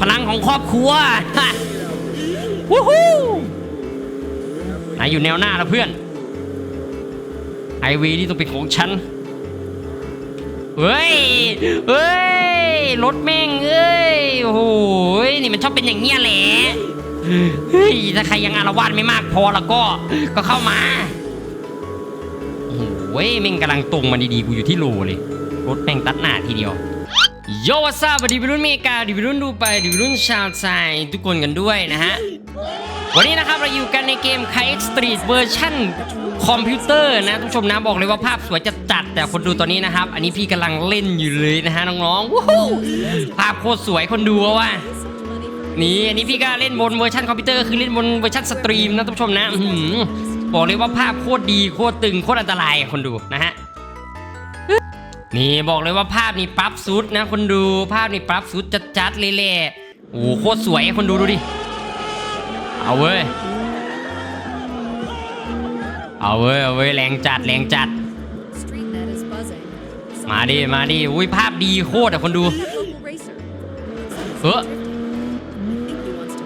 พลังของครอบครัวฮะวู้ฮู้นายอยู่แนวหน้าแล้วเพื่อนไอวีนี่ต้องเป็นของฉัน เฮ้ย เฮ้ย รถแม่งเอ้ย โอ้โห นี่มันชอบเป็นอย่างเงี้ยแหละ เฮ้ย ถ้าใครยังอารวาสไม่มากพอแล้วก็ ก็เข้ามา โอ้โหแม่งกำลังตรงมาดีๆ กูอยู่ที่โลเลย รถแม่งตัดหน้าทีเดียว โยวัสดีดิวิรุ่นเมกาดิวิรุ่นดูไปดิวิรุ่นชาวไทยทุกคนกันด้วยนะฮะ วันนี้นะครับเราอยู่กันในเกม k i สตรีทเวอร์ชันคอมพิวเตอร์นะทุกชมนะบอกเลยว่าภาพสวยจะจัดแต่คนดูตอนนี้นะครับ อันนี้พี่กำลังเล่นอยู่เลยนะฮะน้องๆวู้ฮู้ภาพโคตรสวยคนดูว่านี่อันนี้พี่ก็เล่นบนเวอร์ชันคอมพิวเตอร์คือเล่นบนเวอร์ชันสตรีมนะท่านผู้ชมนะบอกเลยว่าภาพโคตรดีโคตรตึงโคตรอันตรายคนดูนะฮะ นี่บอกเลยว่าภาพนี่ปรับสุดนะคนดูภาพนี่ปรับสุดจัดๆเลยแหละโอ้โหโคตรสวยคนดูดูดิเอาเว้ยเอาเว้ยเอาเว้ยแรงจัดแรงจัด มาดิมาดิอุ้ยภาพดีโคตรอะคนดูเออ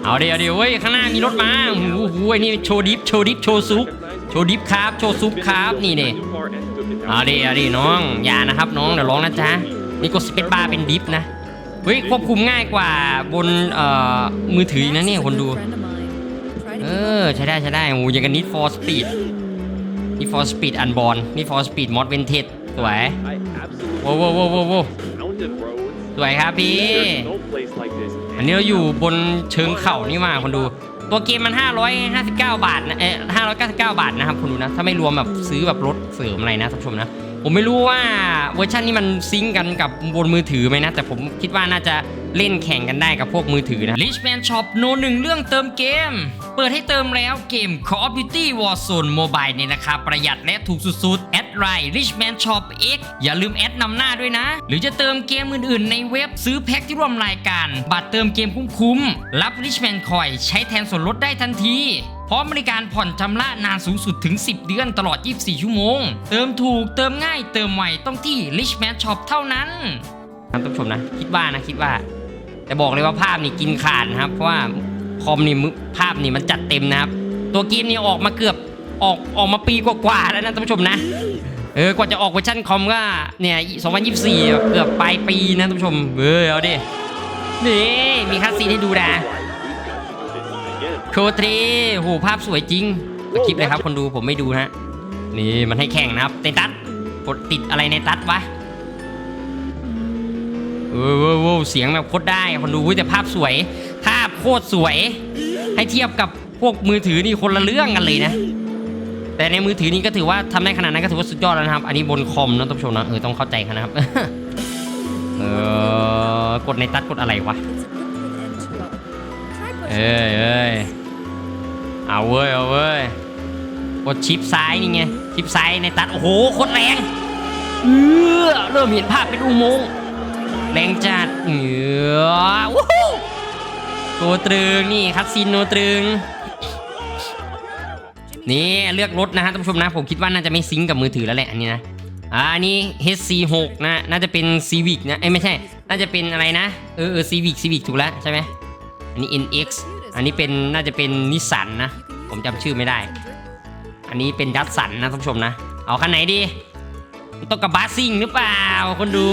เอาเดี๋ยวเดี๋ยวเว้ยข้างหน้ามีรถมาโอ้โหโอ้โหไอ้นี่โชว์ดิฟโชว์ดิฟโชว์ซุปโชว์ดิฟครับโชว์ซุปครับนี่เนี่ย เอาดิเอาดิน้องอย่านะครับน้องเดี๋ยวร้องนะจ๊ะนี่กดสเปซบาร์เป็นดิฟนะเฮ้ยควบคุมง่ายกว่าบนเอ่อมือถือนะเนี่ยคนดู เออใช้ได้ใช้ได้โอ้ยอย่างกันนิดฟอร์สปีดนี่ฟอร์สปีดอันบอลนี่ฟอร์สปีดมอดเวนเทสสวยโว้วโว้วโว้วโว้วโว้ว mountain roads. สวยครับพี่อันนี้เราอยู่บนเชิงเขานี่มาคนดู ตัวเกมมัน 559 บาทนะเออ599 บาทนะครับคุณดูนะ ถ้าไม่รวมแบบซื้อแบบรถเสริมอะไรนะท่านผู้ชมนะ ผมไม่รู้ว่าเวอร์ชันนี้มันซิงกันกับบนมือถือไหมนะ แต่ผมคิดว่าน่าจะเล่นแข่งกันได้กับพวกมือถือนะ Richman Shop โนหนึ่งเรื่องเติมเกม เปิดให้เติมแล้วเกม Call of Duty Warzone Mobile ในราคาประหยัดและถูกสุดๆ แอดไลน์ Richman Shop X อย่าลืมแอดนำหน้าด้วยนะ หรือจะเติมเกมอื่นๆ ในเว็บซื้อแพ็คที่ร่วมรายการ บัตรเติมเกมคุ้มๆรับ Richman Coin ใช้แทนส่วนลดได้ทันที พร้อมบริการผ่อนชำระนานสูงสุดถึง 10 เดือนตลอด 24 ชั่วโมง เติมถูกเติมง่ายเติมไวต้องที่ Richman Shop เท่านั้นท่านผู้ชมนะ คิดว่านะคิดว่า แต่บอกเลยว่าภาพนี่กินขาดนะครับ เพราะว่าคอมนี่ภาพนี่มันจัดเต็มนะครับ ตัวเกมนี่ออกมาเกือบออกออกมาปีกว่าๆแล้วนะท่านผู้ชมนะเออกว่าจะออกเวอร์ชันคอมก็เนี่ย 2024 เกือบปลายปีนะท่านผู้ชม เออเอาดิ นี่ มีคัสซีนให้ดูนะ Again. โคตรีโหภาพสวยจริงเอาคลิปเลยครับ คนดูผมไม่ดูนะนี่มันให้แข่งนะครับในตัดกดติดอะไรในตัดวะเออเออเออเสียงแบบโคตรได้คนดูอุ๊ยแต่ภาพสวย ภาพโคตรสวย ให้เทียบกับพวกมือถือนี่คนละเรื่องกันเลยนะ แต่ในมือถือนี่ก็ถือว่าทำได้ขนาดนั้นก็ถือว่าสุดยอดแล้วนะครับ อันนี้บนคอมนะท่านผู้ชมนะ เออต้องเข้าใจกันนะครับ เออกดในตัดกดอะไรวะ It's a good end to a. Try pushing. เอ้ยเอ้ย เอาเว้ยเอาเว้ยกดชิปซ้ายนี่ไงชิปซ้ายในตัดโอ้โหโคตรแรงเออเริ่มเห็นภาพเป็นอุโมงค์แรงจัดเออวู้ฮู้ตัวตรึงนี่คัดซีนโนตรึงนี่เลือกรถนะฮะท่านผู้ชมนะ ผมคิดว่าน่าจะไม่ซิงกับมือถือแล้วแหละอันนี้นะอ่าอันนี้ HC6 นะน่าจะเป็น Civic นะเอ้ไม่ใช่ น่าจะเป็นอะไรนะ เออเออ Civic Civic ถูกแล้วใช่ไหมอันนี้ NX อันนี้เป็นน่าจะเป็นนิสสันนะ ผมจำชื่อไม่ได้ อันนี้เป็นดัตสันนะท่านผู้ชมนะ เอาคันไหนดีต้องกับบาซิงหรือเปล่าคนดู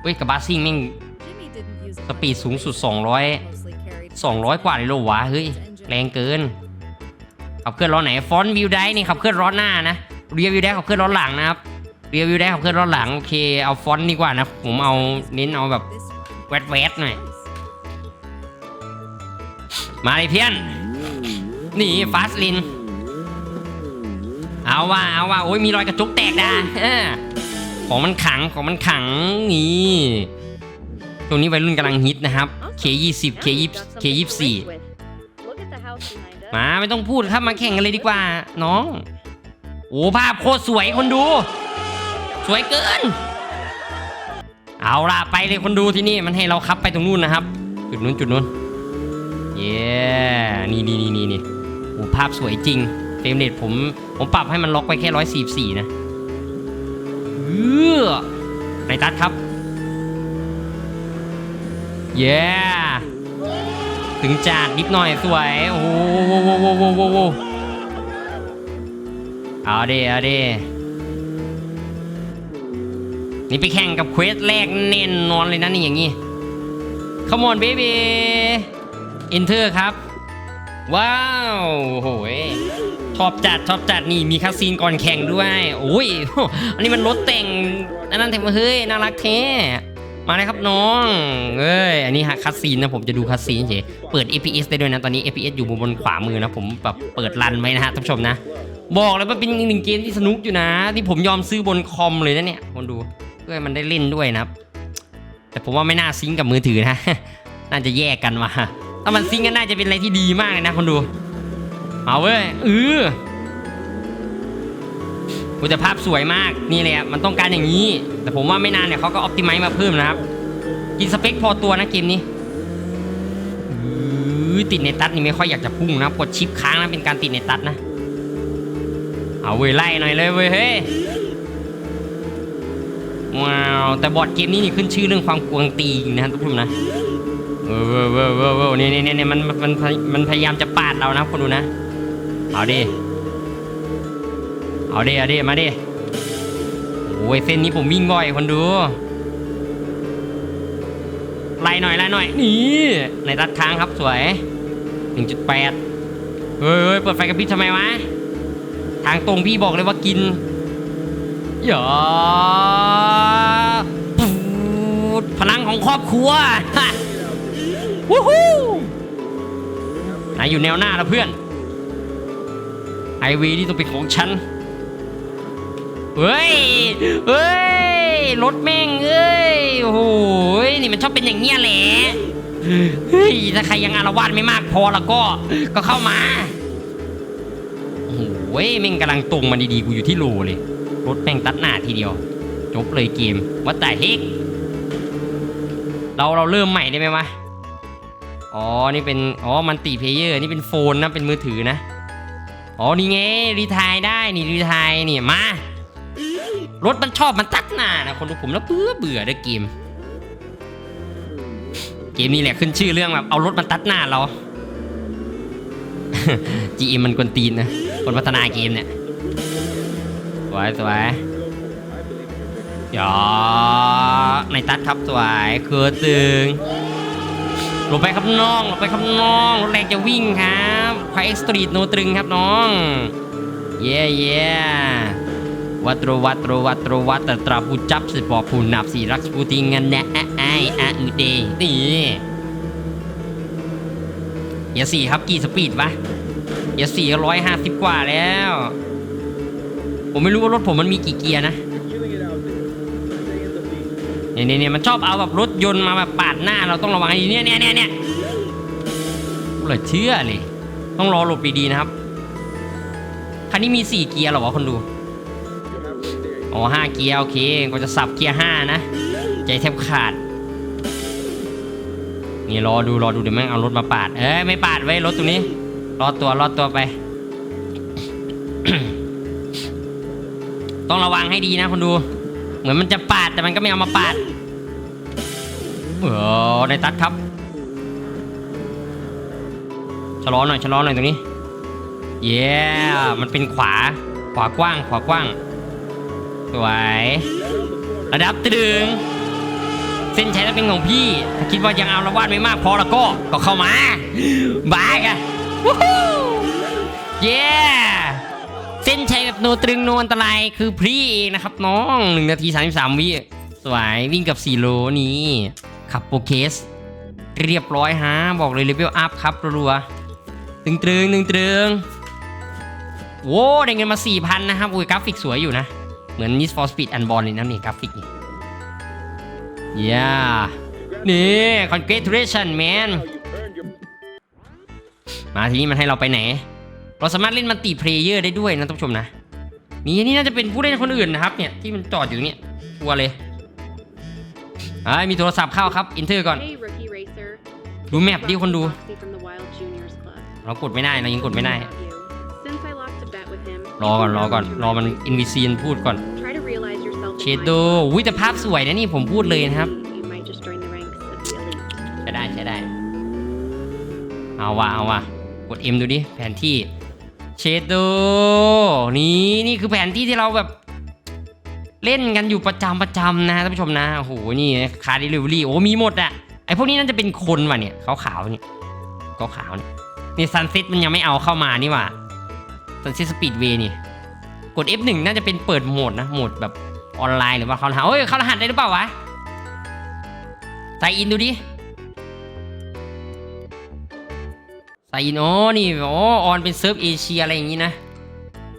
เว้ยกับบาซิงแม่งสปีดสูงสุด 200 200 กว่าเลยเหรอวะเฮ้ยแรงเกิน ขับเคลื่อนล้อไหนฟอนต์วิวได้นี่ขับเคลื่อนล้อหน้านะเรียวิวได้ขับเคลื่อนล้อหลังนะครับเรียวิวได้ขับเคลื่อนล้อหลังโอเคเอาฟอนต์ดีกว่านะผมเอาเน้นเอาแบบแวดแวดหน่อย มาเลยเพี้ยนนี่ฟาสลิน เอาว่าเอาว่าโอ้ยมีรอยกระจุกแตกดาเออของมันขังของมันขังนี่ตรงนี้วัยรุ่นกำลังฮิตนะครับ K20 K20 K24 Look at the house behind us. มาไม่ต้องพูดครับมาแข่งกันเลยดีกว่า น้อง โอ้ภาพโคตรสวยคนดู สวยเกิน เอาล่ะไปเลยคนดูที่นี่มันให้เราขับไปตรงนู้นนะครับ จุดนู้นจุดนู้น เย้นี่นี่นี่นี่นี่โอ้ภาพสวยจริง เฟรมเรทผม ผมปรับให้มันล็อกไปแค่ร้อยสี่สี่นะเออในตัดครับ เย้ถึงจาดนิดหน่อยสวย โอ้โหโว้โว้โว้โว้โว้เอาดิเอาดินี่ไปแข่งกับเควสแรกแน่นอนเลยนะนี่อย่างงี้ Come on baby enter ครับ ว้าวโหยชอบจัดชอบจัดนี่มีคาซีนก่อนแข่งด้วยโอ้ยอันนี้มันรถแต่งอันนั้นแถมเฮ้ยน่ารักแท้มาเลยครับน้องเอ้ยอันนี้ฮะคัสซีนนะผมจะดูคัสซีนเฉยเปิด APS ได้ด้วยนะ ตอนนี้ APS อยู่บนขวามือนะ ผมแบบเปิดรันไว้นะฮะท่านผู้ชมนะ บอกเลยว่าเป็นอีกหนึ่งเกมที่สนุกอยู่นะ ที่ผมยอมซื้อบนคอมเลยนะเนี่ยคนดูเพื่อมันได้เล่นด้วยนะแต่ผมว่าไม่น่าซิงก์กับมือถือนะ น่าจะแยกกันมา ถ้ามันซิงกันน่าจะเป็นอะไรที่ดีมากเลยนะคนดู เอาเว้ยเออคุณภาพสวยมากนี่เลยอะมันต้องการอย่างนี้ แต่ผมว่าไม่นานเนี่ยเขาก็ออ t ติไม e มาเพิ่มนะครับ กินสเปคพอตัวนะเกมนี้อือติดในตัดนี่ไม่ค่อยอยากจะพุ่งนะกดชิปค้างนะเป็นการติดในตัดนะ เอาเว้ยไล่หน่อยเลยเว้ยเฮ้ยว้าวแต่บอดเกมนี้นี่ขึ้นชื่อเรื่องความกวงตีนะทุกคนนะ เออเว้ยเว้ยเว้ยเว้ยนี่นี่นี่มันมันมันมันพยายามจะปาดเรานะคนดูนะ เอาดิ เอาดิเอาดิมาดิโอ้ยเส้นนี้ผมวิ่งบ่อยคนดูไล่หน่อยไล่หน่อยนี่ในตัดค้างครับสวย 1.8เฮ้ยเฮ้ยเปิดไฟกระพริบทำไมวะทางตรงพี่บอกเลยว่ากินอย่าพลังของครอบครัวฮะ วู้ฮู้นายอยู่แนวหน้าล้วเพื่อน ไอวีที่ต้องเป็นของฉัน เฮ้ย เฮ้ย รถแม่งเอ้ย โอ้โหนี่มันชอบเป็นอย่างเงี้ยแหละ เฮ้ย ถ้าใครยังอารวาสไม่มากพอแล้วก็ ก็เข้ามา โอ้โหแม่งกำลังตรงมาดีๆ กูอยู่ที่โลเลย รถแม่งตัดหน้าทีเดียว จบเลยเกมว่าแต่เฮกเราเราเริ่มใหม่ได้ไหมวะ อ๋อ นี่เป็น อ๋อ มันติเพเยอร์ นี่เป็นโฟนนะ เป็นมือถือนะ อ๋อ นี่ไง รีไทายได้ นี่รีไทายนี่มา รถมันชอบมันตัดหน้านะคนดูผมแล้วเบื่อเบื่อเด้อเกม เกมนี้แหละขึ้นชื่อเรื่องแบบเอารถมันตัดหน้าเรา GM มันกวนตีนนะ คนพัฒนาเกมเนี่ย สวยสวยอย่าในตัดครับสวยคือตึง ลงไปครับน้องลงไปครับน้องรถแรงจะวิ่งครับควายเอ็กซ์ตรีทโนตรึงครับน้อง เย่เย่วัตรวัตรวัตรวัตรตราผู้จับสิบอผู้นับสีรักผู้ติงันแนะไอไออะอือเดนี่เอย่าสี่ครับกี่สปีดวะอย่าสี่ร้อยห้าสิบกว่าแล้ว ผมไม่รู้ว่ารถผมมันมีกี่เกียร์นะ เนี่ยเนี่ยเนี่ยมันชอบเอาแบบรถยนต์มาแบบปาดหน้าเราต้องระวังให้ดีเนี่ยเนี่ยเนี่ยเนี่ยเหลือเชื่อเลย ต้องรอหลบดีๆนะครับ คันนี้มีสี่เกียร์หรอวะคนดู อ๋อห้าเกียร์โอเคก็จะสับเกียร์ห้านะ ใจแทบขาด นี่รอดูรอดูเดี๋ยวแม่งเอารถมาปาด เอ้ยไม่ปาดไว้รถตรงนี้ รอตัวรอตัวไป ต้องระวังให้ดีนะคนดู เหมือนมันจะปาดแต่มันก็ไม่เอามาปาดเออในตัดครับชะลอหน่อยชะลอหน่อยตรงนี้ เย้มันเป็นขวาขวากว้าง ขวากว้างสวยระดับตึงเส้นชัยต้องเป็นของพี่ ถ้าคิดว่ายังเอาละวาดไม่มากพอแล้วก็ก็เข้ามาบายกันเย้ เส้นชัยแบบโนตรึงโนอันตรายคือพรีเองนะครับน้อง1นาที33วิสวยวิ่งกับ4โลนี้ขับโปรเคส เรียบร้อยฮะ บอกเลยเลเวลอัพครับรัวๆตึงตรึงตึงตรึงโว้ได้เงินมา4,000นะครับอุ้ยกราฟิกสวยอยู่นะ เหมือน Need for Speed Unborn เลยนะนี่กราฟิกนี่ yeah นี่ congratulation man มาทีนี้มันให้เราไปไหน เราสามารถเล่นมัลติเพลเยอร์ได้ด้วยนะท่านผู้ชมนะนี่นี่น่าจะเป็นผู้เล่นคนอื่นนะครับเนี่ยที่มันจอดอยู่ตรงเนี้ยชัวร์เลยอ่ามีโทรศัพท์เข้าครับอินเทอร์ก่อน Hey, rookie racer. ดูแมปดิคนดู Foxy from the Wild Juniors Club. เรากดไม่ได้เรายังกดไม่ได้ Have you. Since I lost a bet with him, รอก่อนรอก่อน you รอมันอินวิซีนพูดก่อน try to realize yourself เช in ดโด my วิแต่ภาพสวยนะนี่ผมพูดเลยนะครับ You might just join the ranks of the elite. แต่ช้ได้ เอาว่ะเอาว่ะกด M ดูดิแผนที่ เชดโดนี่นี่คือแผนที่ที่เราแบบเล่นกันอยู่ประจำประจำนะท่านผู้ชมนะโอ้โหนี่คาร์ดิลิเวอรี่โอ้มีหมดอะไอพวกนี้น่าจะเป็นคนว่ะเนี่ยขาวขาวเนี่ยขาวขาวเนี่ยนี่ซันเซ็ตมันยังไม่เอาเข้ามานี่ว่ะซันเซ็ตสปีดเวย์นี่ กด F1 น่าจะเป็นเปิดโหมดนะโหมดแบบออนไลน์หรือว่าเขารหัสเฮ้ยเขารหัสได้หรือเปล่าวะใส่อินดูดิ ใส่อินอ๋อนี่อ๋อออนเป็นเซิร์ฟเอเชียอะไรอย่างงี้นะ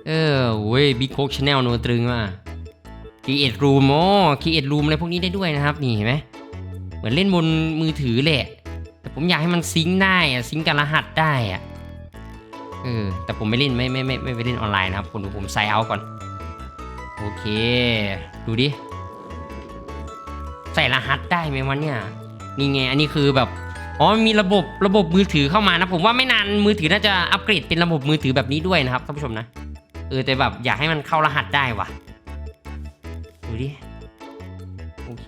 เออเว้ยบิ๊กโคกชาแนลโนตรึงว่ะคีเอทรูมอ๋อคีเอทรูมอะไรพวกนี้ได้ด้วยนะครับ นี่เห็นไหมเหมือนเล่นบนมือถือแหละ แต่ผมอยากให้มันซิงค์ได้อะซิงค์กับรหัสได้อะเออแต่ผมไม่เล่นไม่ไม่ไม่ไม่ไปเล่นออนไลน์นะครับผมดูผมไซเอาก่อน โอเค ดูดิ ใส่รหัสได้ไหมวะเนี่ยนี่ไงอันนี้คือแบบ อ๋อมีระบบระบบมือถือเข้ามานะ ผมว่าไม่นานมือถือน่าจะอัปเกรดเป็นระบบมือถือแบบนี้ด้วยนะครับท่านผู้ชมนะเออแต่แบบอยากให้มันเข้ารหัสได้ว่ะดูดิโอเค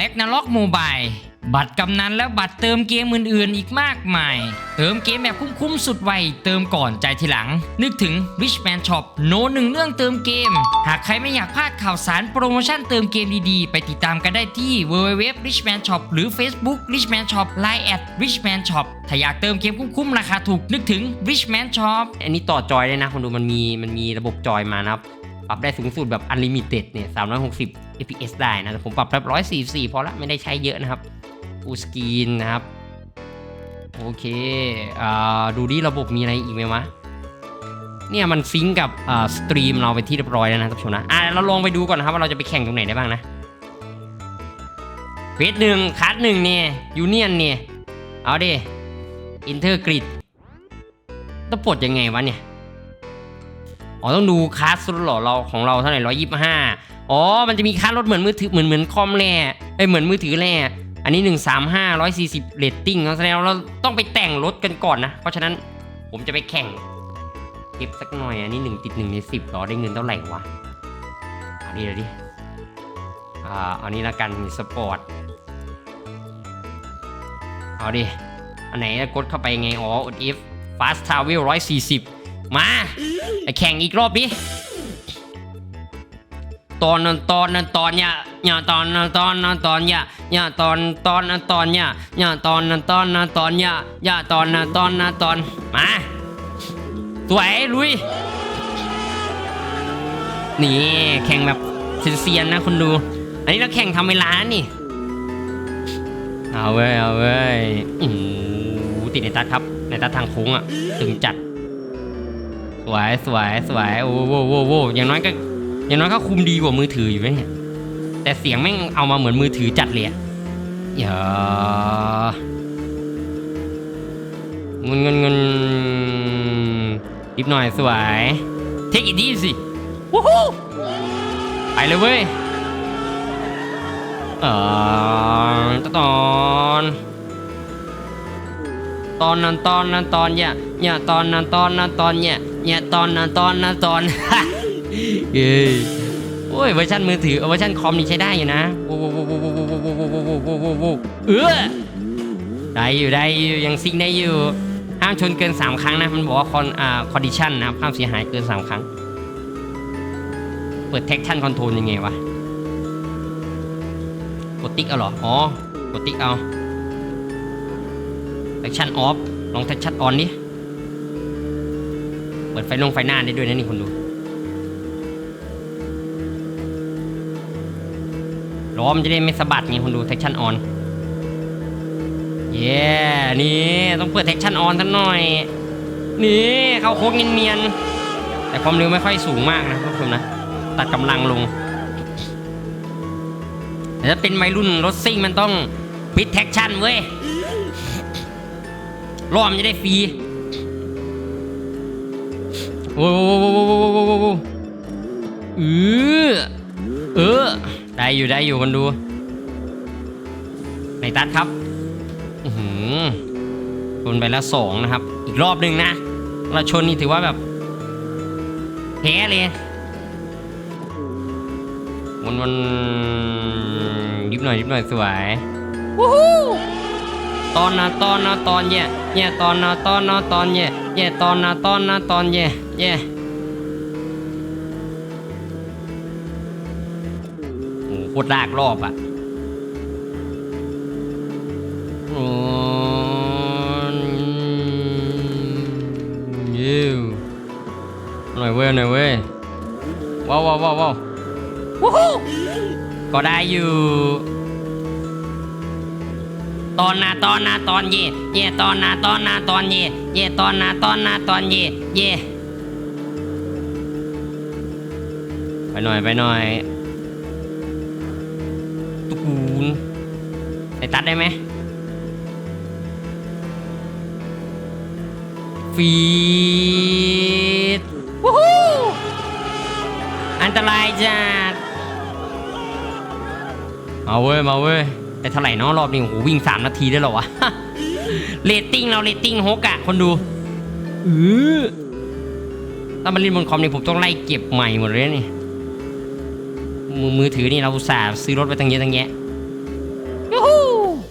ะ n a r o k Mobile บัตรกำนันและบัตรเติมเกมอื่นๆ อีกมากมาย เติมเกมแบบคุ้มๆ สุดไว เติมก่อนใจทีหลัง นึกถึง Richman Shop โนหนึ่งเรื่องเติมเกม หากใครไม่อยากพลาดข่าวสารโปรโมชั่นเติมเกมดีๆ ไปติดตามกันได้ที่ www richman shop หรือ Facebook richman shop line at richman shop ถ้าอยากเติมเกมคุ้มๆ ราคาถูกนึกถึง richman shop อันนี้ต่อจอยได้นะคนดูมันมีมันมีระบบจอยมานะครับ ปรับได้สูงสุดแบบ unlimited เนี่ย360 fps ได้นะแต่ผมปรับแบบ144พอละไม่ได้ใช้เยอะนะครับฟูสกรีนนะครับโอเคอดูดิระบบมีอะไรอีกไหมวะเนี่ยมันซิงกับสตรีมเราไปที่เรียบร้อยแล้วนะท่านผู้ชมนะอะเราลองไปดูก่อนนะครับว่าเราจะไปแข่งตรงไหนได้บ้างนะเฟสหนึ่งคัสหนึ่งเนี่ยยูเนียนเนี่ยเอาดิอินเทอร์กริดต้องปลดยังไงวะเนี่ย อ๋อต้องดูคลาสรถหล่อเราของเราเท่าไหร่ร้อยยี่ห้าอ๋อ มันจะมีคลารถเหมือนมือถือเหมือนเหมือนคอมแร่ไอเหมือนมือถือแร่อันนี้หนึ่งสามห้าร้อยสี่สิบเรตติ้งแสดงว่าเราต้องไปแต่งรถกันก่อนนะ เพราะฉะนั้นผมจะไปแข่งเก็บสักหน่อยอันนี้หนึ่งติดหนึ่งในสิบหรอได้เงินเท่าไหร่วะเอาดิเอาดิอ่าเอานี้ละกันสปอร์ตเอาดิอันไหนกดเข้าไปไงอ๋ออด F fast travel ร้อยสี่สิบ มาไปแข่งอีกรอบดิตอนนั้นตอนนั้นตอนเนี่ยเนี่ยตอนนั้นตอนนั้นตอนเนี่ยเนี่ยตอนตอนนั้นตอนเนี่ยเนี่ยตอนนั้นตอนนั้นตอนเนี่ยเนี่ยตอนนั้นตอนนั้นตอนมาสวยลุยนี่แข่งแบบเซียนๆนะคุณดู อันนี้เราแข่งทำเวลานี่เอาเว้ยเอาเว้ยอือติดในตัดครับในตัดทางโค้งอะตึงจัด สวยสวยสวยโอ้โหโว้โว้อย่างน้อยก็อย่างน้อยก็คุมดีกว่ามือถืออยู่นะเนี่ยแต่เสียงแม่งเอามาเหมือนมือถือจัดเลยอะอย่าเงินเงินเงินนิดหน่อยสวย เทคอีดีสิวู้ฮู้ไปเลยเว้ยเออตอนตอนนั้นตอนนั้นตอนเนี่ยเนี่ยตอนนั้นตอนนั้นตอนเนี่ย เนี่ยตอนนะตอนนะตอนเย้โอ้ยเวอร์ชันมือถือเวอร์ชันคอมนี่ใช้ได้อยู่นะโอ้โหเออได้อยู่ได้อยู่ยังซิงได้อยู่ห้ามชนเกิน 3 ครั้งนะมันบอกว่าคอนอ่าคอนดิชันนะครับห้ามเสียหายเกิน 3 ครั้ง เปิดเท็กชั่นคอนโทรลยังไงวะกดติ๊กเอาเหรออ๋อกดติ๊กเอาเท็กชั่นออฟลองเท็กชั่นออนนี่ เปิดไฟลงไฟหน้าได้ด้วยนะนี่คุณดู ล้อมนจะได้ไม่สะบัดไงคุณดู traction on เย้นี่ต้องเปิด traction on สักหน่อย นี่เข้าโค้งเนียนๆแต่ความเร็วไม่ค่อยสูงมากนะท่านนะ ตัดกำลังลงแต่ถ้าเป็นวัยรุ่นรถซิ่งมันต้องปิดแท็กชั่นเว้ยรอมันจะได้ฟรี โอ้โหเออเออ ได้อยู่ได้อยู่คนดู ในตัดครับอือหือชนไปแล้วสองนะครับ อีกรอบหนึ่งนะ เราชนนี่ถือว่าแบบแพ้เลย มันมันยิบหน่อยยิบหน่อยสวยวู้ฮู้ตอนนะตอนนะตอนเย่ เย่ตอนนะตอนนะตอนเย่เย่ตอนนะตอนนะตอนเย่เย่โอ้โหโคตรลากรอบอะโอ้ยยิวหน่อยเว้ยหน่อยเว้ยว้าวว้าวว้าวว้าววู้ฮู้ก็ได้อยู่ ตอนนาตอนนาตอนเย่เย่ตอนนาตอนนาตอนเย่เย่ตอนนาตอนนาตอนเย่เย่ไปหน่อยไปหน่อยตุกูนไปตัดได้ไหมฟีดวู้ฮู้อันตรายจัดมาเว้ยมาเว้ย แต่เท่าไหร่เนาะรอบนี้โอ้โหวิ่ง 3 นาทีได้หรอวะเรตติ้งเราเรตติ้งหกอะคนดูเออถ้ามาเล่นบนคอมนี่ผมต้องไล่เก็บใหม่หมดเลยนี่มือมือถือนี่เราสาซื้อรถไปตั้งเยอะตั้งแยะยูฮู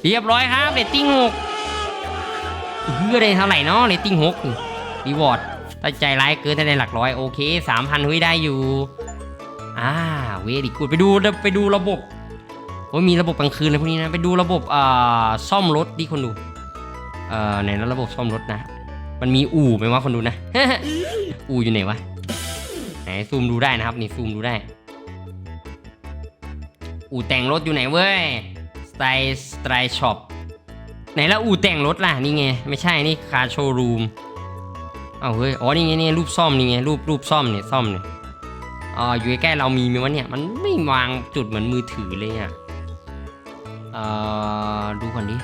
เรียบร้อยครับเรตติ้งหกเพื่อได้เท่าไหร่เนาะเรตติ้งหกรีวอร์ดถ้าใจร้ายเกินถ้าได้หลักร้อยโอเคสามพันเฮ้ยได้อยู่อ่าเวดีกูดไปดูไปดูระบบ โอ้ยมีระบบกลางคืนเลยพวกนี้นะ ไปดูระบบอ่าซ่อมรถดิคนดูเอ่อไหนนะระบบซ่อมรถนะ มันมีอู่ไหมวะคนดูนะ อู่อยู่ไหนวะ ไหนซูมดูได้นะครับนี่ซูมดูได้ อู่แต่งรถอยู่ไหนเว้ยสไตล์สไตล์ช็อปไหนแล้วอู่แต่งรถล่ะนี่ไงไม่ใช่นี่คาร์โชว์รูมเอาเฮ้ยอ๋อนี่ไงนี่รูปซ่อมนี่ไงรูปรูปซ่อมเนี่ยซ่อมเนี่ยอ่าอยู่ใกล้ๆเรามีไหมวะเนี่ยมันไม่วางจุดเหมือนมือถือเลยอะ เอ่อดูก่อนดิ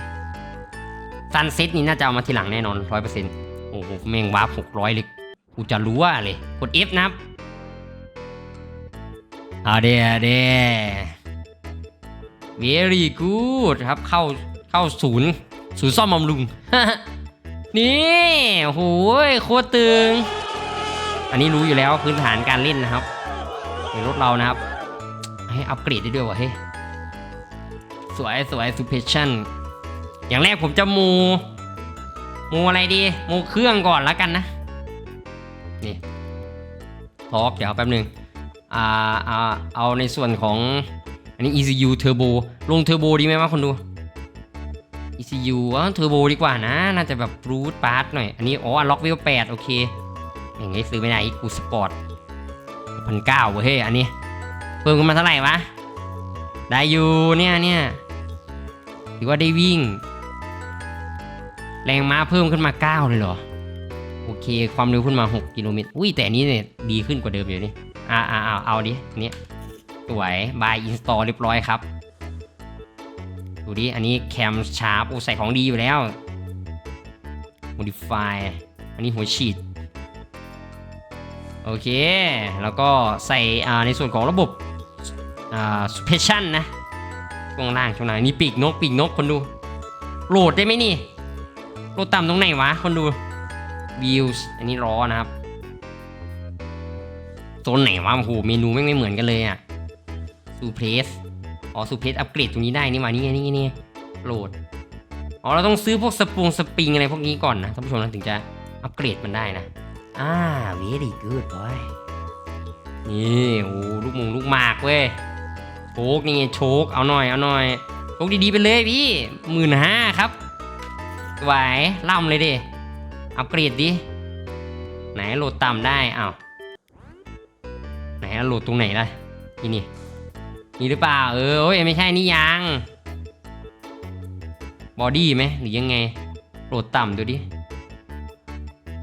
ซันเซ็ตนี่น่าจะเอามาทีหลังแน่นอนร้อยเปอร์เซ็นต์โอ้โหแม่งวาร์ปหกร้อยเลยกูจะรู้ว่าเลยกด F นะครับเอาเดเอาเด very good ครับเข้าเข้าศูนย์ศูนย์ซ่อมบำรุง นี่โอ้โหยโคตรตึง อันนี้รู้อยู่แล้วพื้นฐานการเล่นนะครับในรถเรานะครับ ให้อัปเกรดได้ด้วยวะเฮ้ สวยสวยซูเพชั่นอย่างแรกผมจะมูมูอะไรดีมูเครื่องก่อนแล้วกันนะ นี่ทอกเดี๋ยวแป๊บหนึงอ่าอ่าเอาในส่วนของอันนี้ ECU Turbo ลงเทอร์โบดีไหมวะคนดู ECU อะเทอร์โบดีกว่านะ น่าจะแบบรูทปาร์ตหน่อย อันนี้อ๋อล็อกวิวแปดโอเค อย่างงี้ซื้อไม่ได้กกูสปอร์ตพันเก้าเว้ยอันนี้ เพิ่มขึ้นมาเท่าไหร่วะ ได้อยู่เนี่ยเนี่ย ถือว่าได้วิ่ง แรงม้าเพิ่มขึ้นมา 9 เลยเหรอ โอเค ความเร็วขึ้นมา 6 กิโลเมตร อุ้ย แต่นี้เนี่ยดีขึ้นกว่าเดิมอยู่นี่อ่าอ่าเอาเอาดิอันนี้สวยบายอินสตอลเรียบร้อยครับ ดูดิ อันนี้แคมชาร์ปโอ้ใส่ของดีอยู่แล้ว modify อันนี้หัวฉีด โอเค แล้วก็ใส่อ่าในส่วนของระบบอ่า suspension นะ ช่วงล่างช่วงล่างนี่ปีกนกปีกนกคนดู โหลดได้ไหมนี่ โหลดต่ำตรงไหนวะคนดู views อันนี้ล้อนะครับโซนไหนวะโอ้โหเมนูไม่ไม่เหมือนกันเลยอะซูเพรสอ๋อซูเพรสอัปเกรดตรงนี้ได้นี่มานี่ไงนี่ไงนี่โหลดอ๋อเราต้องซื้อพวกสปรุงสปริงอะไรพวกนี้ก่อนนะท่านผู้ชมนะถึงจะอัปเกรดมันได้นะอ่า very good boy นี่โอ้ลูกมงลูกหมากเว้ย ชคนี่โชคเอาหน่อยเอาหน่อยโชคดีๆไปเลยพี่หมื่นห้าครับไหวล่ำเลยดิอัปเกรดดิไหนโหลดต่ำได้อ้าวไหนโหลดตรงไหนล่ะนี่นี่นี่หรือเปล่าเออโอ้ยไม่ใช่นี่ยังบอดี้ไหมหรือยังไงโหลดต่ำดูดิ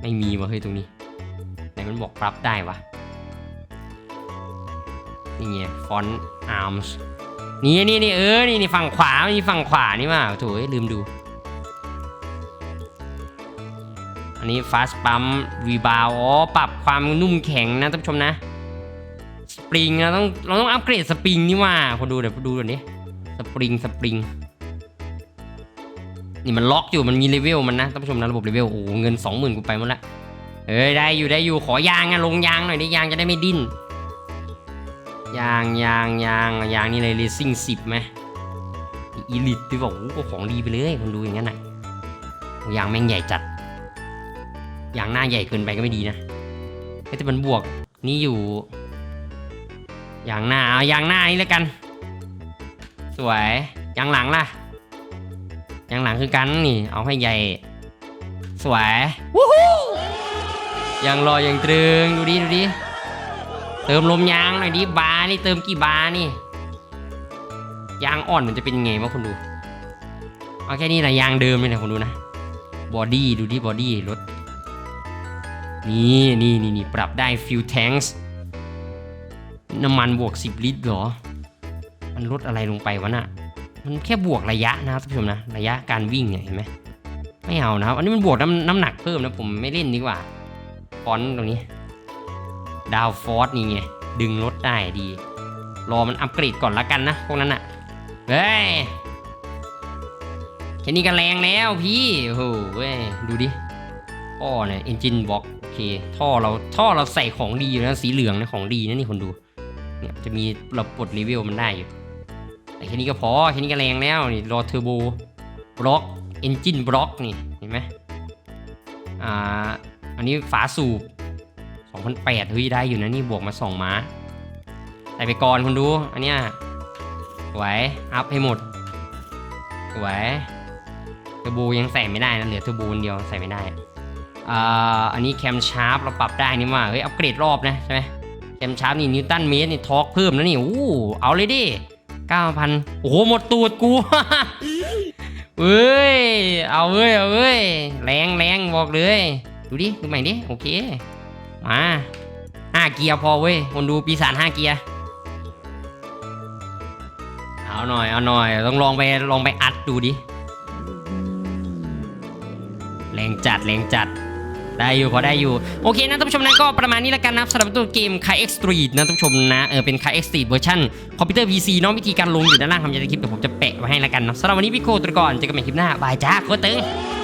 ไม่มีวะเฮ้ยตรงนี้ไหนมันบอกปรับได้วะ นี่ไงฟอนต์อาร์มส์นี่นี่นี่เออ นี่นี่ฝั่งขวานี่ฝั่งขวานี่ว่าโถ่เอ้ยลืมดู อันนี้ฟาสปั๊มรีบาวอ๋อ ปรับความนุ่มแข็งนะท่านผู้ชมนะ สปริงเราต้องเราต้องอัปเกรดสปริงนี่ว่าคนดูเดี๋ยวดูเดี๋ยวนี้สปริงสปริงนี่มันล็อกอยู่มันมีเลเวลมันนะท่านผู้ชมนะระบบเลเวลโอ้เงินสองหมื่นกูไปหมดละเอ้ยได้อยู่ได้อยู่ขอยางอะลงยางหน่อยดิยางจะได้ไม่ดิ้น ยางยางยางยางนี่เลยเลซิ่งสิบไหมอีลิทที่บอกโอ้โหของดีไปเลยคนดูอย่างนั้นน่ะโอ้ยางแม่งใหญ่จัดยางหน้าใหญ่เกินไปก็ไม่ดีนะเฮ้แต่มันบวกนี่อยู่ยางหน้าเอายางหน้านี่แล้วกัน สวยยางหลังล่ะยางหลังคือกันนี่ เอาให้ใหญ่ สวยวู้ฮู้ยางรอยังตรึงดูดิดูดิ เติมลมยางหน่อยดิบาร์นี่เติมกี่บาร์นี่ ยางอ่อนมันจะเป็นไงวะคุณดูเอาแค่นี้แหละยางเดิมเลยนะคุณดูนะบอดี้ดูดิบอดี้รถนี่นี่นี่นี่ปรับได้ฟิลแทงส์น้ำมันบวก 10 ลิตรเหรอ มันลดอะไรลงไปวะน่ะ มันแค่บวกระยะนะครับท่านผู้ชมนะ ระยะการวิ่งเนี่ยเห็นไหมไม่เอานะครับ อันนี้มันบวกน้ำน้ำหนักเพิ่มนะผมไม่เล่นดีกว่าฟอนตรงนี้ ดาวฟอร์สนี่ไง ดึงรถได้ดี รอมันอัปเกรดก่อนละกันนะ พวกนั้นอะเฮ้ยแค่นี้ก็แรงแล้วพี่โอ้โหเว้ดูดิท่อเนี่ยเอนจินบล็อกโอเคท่อเราท่อเราใส่ของดีอยู่นะสีเหลืองนะของดีนะนี่คนดูเนี่ยจะมีเราปลดรีวิวมันได้อยู่แต่แค่นี้ก็พอแค่นี้ก็แรงแล้วนี่รอเทอร์โบบล็อกเอนจินบล็อกนี่เห็นไหมอ่าอันนี้ฝาสูบ 2008เฮ้ยได้อยู่นะนี่บวกมา2ม้าใส่ไปก่อนคุณดู อันเนี้ยสวอัพให้หมดสวเทอร์โบยังใส่ไม่ได้นะเหลือเทอร์โบอันเดียวใส่ไม่ได้อ่าอันนี้แคมชาร์ปเราปรับได้นี่ว่าเฮ้ยอัปเกรดรอบนะใช่ไหมแคมชาร์ปนี่นิวตันเมตรนี่ทอร์กเพิ่มนะนี่อู้เอาเลยดิ9,000โอ้โหหมดตูดกูเฮ้ย เอาเว้ย เอาเว้ย แรงแรงบอกเลย ดูดิ ดูใหม่ดิ โอเค มาห้าเกียร์พอเว้ยคนดูปีศาจห้าเกียร์เอาหน่อยเอาหน่อยต้องลองไปลองไปอัดดูดิแรงจัดแรงจัดได้อยู่พอได้อยู่ โอเคนะท่านผู้ชมนะก็ประมาณนี้แล้วกันนะสำหรับตัวเกม k a i X Street นะท่านผู้ชมนะเออเป็น k a i X Street เวอร์ชันคอมพิวเตอร์ PC เนาะวิธีการลงอยู่ด้านล่างคำยันคลิปเดี๋ยวผมจะแปะไว้ให้แล้วกันเนาะสำหรับวันนี้พี่โคตรก่อนเจอกันใหม่คลิปหน้าบายจ้าโคตรตึง